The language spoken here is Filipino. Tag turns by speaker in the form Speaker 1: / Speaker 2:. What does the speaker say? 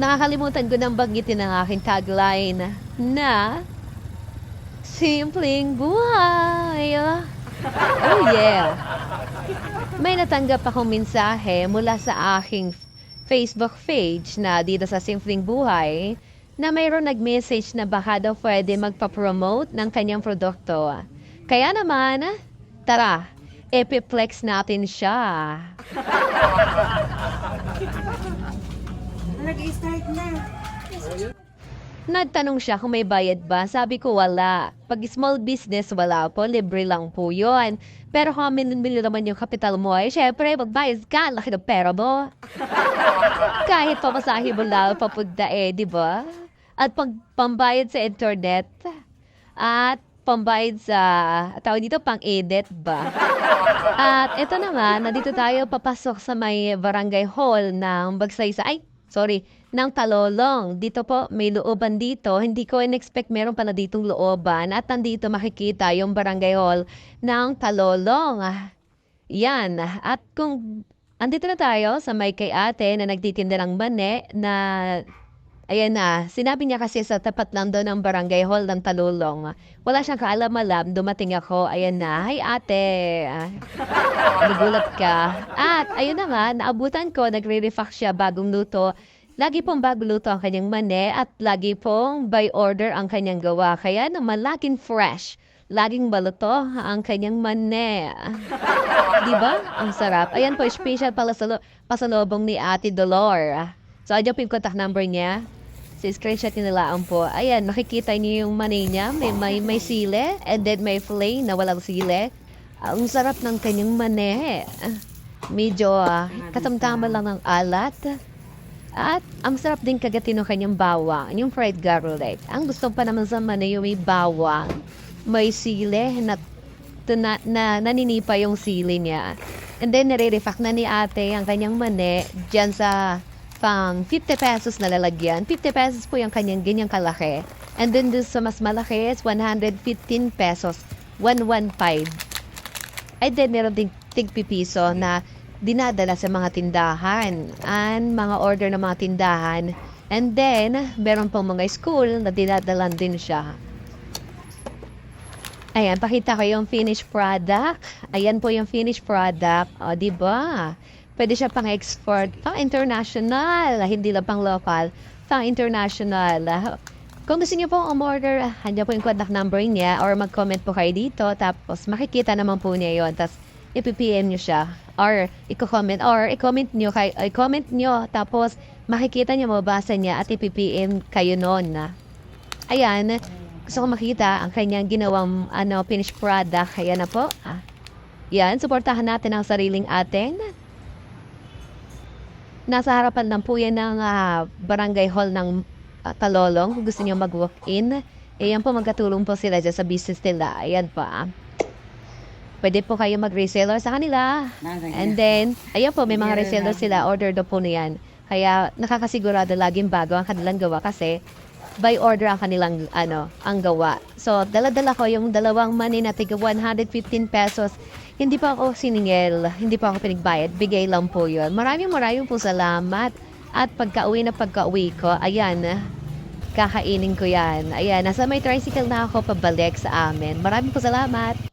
Speaker 1: Nakakalimutan ko nang banggitin ang aking tagline na Simpleng buhay. Oh yeah. May natanggap akong mensahe mula sa aking Facebook page na dito sa Simpleng Buhay na mayroon nag-message na baka daw pwede magpa-promote ng kanyang produkto. Kaya naman, tara, epiplex natin siya.
Speaker 2: Nag-start na.
Speaker 1: Nagtanong siya kung may bayad ba. Sabi ko wala. Pag small business, wala po. Libre lang po yon. Pero kung million naman yung kapital mo, ay syempre, magbayad ka. Laki ng pera mo. Kahit pamasahe mo lang papunta eh, di ba? At pag pambayad sa internet, at pambayad sa, tawag dito, pang-edit ba? At ito naman, nandito tayo papasok sa may barangay hall ng Bagsaysay. Ay, sorry, ng Talolong. Dito po, may looban dito. Hindi ko in-expect meron pala ditong looban. At nandito makikita yung barangay hall ng Talolong. Yan. At kung andito na tayo sa may kay ate na nagtitinda ng mane na Ayan na, sinabi niya kasi sa tapat lang doon ng barangay hall ng Talulong. Wala siyang kaalam-alam, dumating ako. Ayan na, hi ate. Ah, Nagulat ka. At ayun na nga, naabutan ko, nagre-refax siya bagong luto. Lagi pong bagong luto ang kanyang mane at lagi pong by order ang kanyang gawa. Kaya naman laging fresh. Laging baluto ang kanyang mane. Di ba? Ang sarap. Ayan po, special pala sa pasalubong ni Ate Dolor. So, ayan po yung contact number niya. Si screenshot nila ang po. Ayan, makikita niyo yung mani niya. May, may, may sile. And then may fillet na walang sile. Ang sarap ng kanyang mani. Medyo ah, katamtama lang ng alat. At ang sarap din kagatin ng kanyang bawang. Yung fried garlic. Ang gusto pa naman sa mani yung may bawang. May sile na, na, na naninipa yung sili niya. And then, nare-refact na ni ate ang kanyang mani dyan sa pang 50 pesos na lalagyan. 50 pesos po yung kanyang ganyang kalaki. And then dun sa mas malaki is 115 pesos. 115. Ay then meron ding tigpipiso na dinadala sa mga tindahan and mga order ng mga tindahan. And then, meron pong mga school na dinadalan din siya. Ayan, pakita ko yung finished product. Ayan po yung finished product. O, di ba? Pwede siya pang export, pang international, hindi lang pang local, pang international. Kung gusto niyo po umorder, andyan po yung contact number niya or mag-comment po kayo dito. Tapos makikita naman po niya yon Tapos ipipm niyo siya or i-comment or i-comment niyo kay i-comment niyo tapos makikita niyo mabasa niya at ipipm kayo noon na ayan gusto ko makita ang kanyang ginawang ano finished product ayan na po ah. yan suportahan natin ang sariling atin Nasa harapan lang po yan ng ah, barangay hall ng ah, Talolong. Kung gusto niyo mag-walk-in, ayan po magkatulong po sila dyan sa business nila. Ayan pa. Pwede po kayo mag-reseller sa kanila. And then, ayan po, may mga reseller sila. Order daw po niyan. Kaya nakakasigurado laging bago ang kanilang gawa kasi by order ang kanilang ano, ang gawa. So, dala-dala ko yung dalawang money na tiga 115 pesos. Hindi pa ako siningil, hindi pa ako pinagbayad. Bigay lang po yun. Maraming maraming po salamat. At pagka-uwi na pagka-uwi ko, ayan, kakainin ko yan. Ayan, nasa may tricycle na ako pabalik sa amin. Maraming po salamat.